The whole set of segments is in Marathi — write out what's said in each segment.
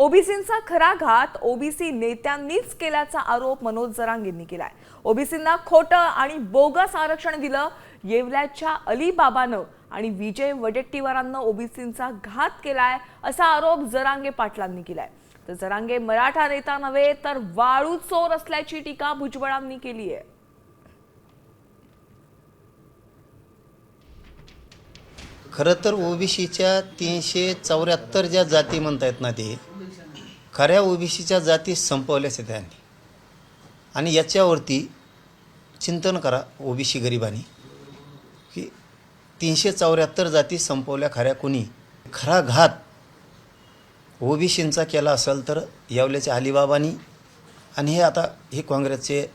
ओबीसींचा खरा घात ओबीसी नेत्यांनीच केल्याचा आरोप मनोज जरांगेंनी केलाय. ओबीसींना खोटं आणि बोगस आरक्षण दिलं येवल्याच्या अलिबाबानं आणि विजय वडेट्टीवारांना ओबीसींचा घात केलाय असा आरोप जरांगे पाटलांनी केलाय. तर जरांगे मराठा नेता नव्हे तर वाळू चोर असल्याची टीका भुजबळांनी केली आहे. खरं तर ओबीसीच्या तीनशे चौऱ्याहत्तर ज्या जाती म्हणतायत ना ते खऱ्या ओबीसीच्या जाती संपवल्याच त्यांनी आणि याच्यावरती चिंतन करा ओबीसी गरिबांनी की तीनशे चौऱ्याहत्तर जाती संपवल्या खऱ्या कुणी? खरा घात ओबीसींचा केला असेल तर यावल्याच्या अलिबाबानी आणि हे आता हे काँग्रेसचे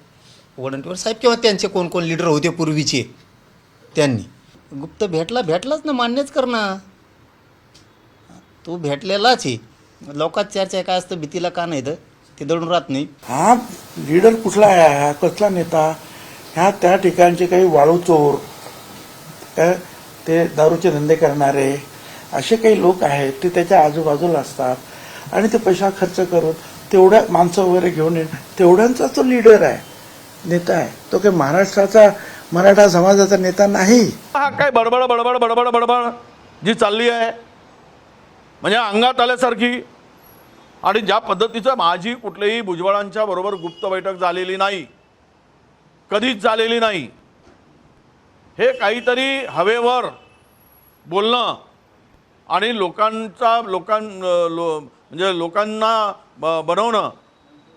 वडंटीवर साहेब किंवा त्यांचे कोण कोण लिडर होते पूर्वीचे त्यांनी? गुप्त भेटला भेटलाच ना मान्यच कर ना. तू भेटलेलाच आहे. लोकात चर्चा काय असतं भीतीला का नाही तर ते दडून राहत नाही. हा लीडर कुठला आहे? हा कसला नेता? ह्या त्या ठिकाणचे काही वाळू चोर ते दारूचे धंदे करणारे असे काही लोक आहेत ते त्याच्या आजूबाजूला असतात. आणि ते पैसा खर्च करून तेवढ्या माणसं वगैरे घेऊन येणं तेवढ्यांचा तो लीडर आहे नेता आहे. तो काही महाराष्ट्राचा मराठा समाजाचा नेता नाही. हा काय बडबड बडबड बडबड बडबड जी चालली आहे. म्हणजे अंगात आल्यासारखी आणि ज्या पद्धतीचं माझी कुठल्याही भुजबळांच्या बरोबर गुप्त बैठक झालेली नाही कधीच झालेली नाही हे काहीतरी हवेवर बोलणं आणि लोकांचा लोकां लो म्हणजे लोकांना ब बनवणं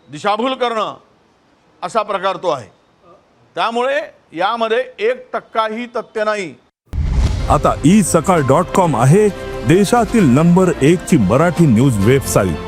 दिशाभूल करणं असा प्रकार तो आहे. त्यामुळे यामध्ये एक टक्काही तथ्य नाही. आता ई सकाळ डॉट कॉम आहे देशातील नंबर एक ची मराठी न्यूज वेबसाईट.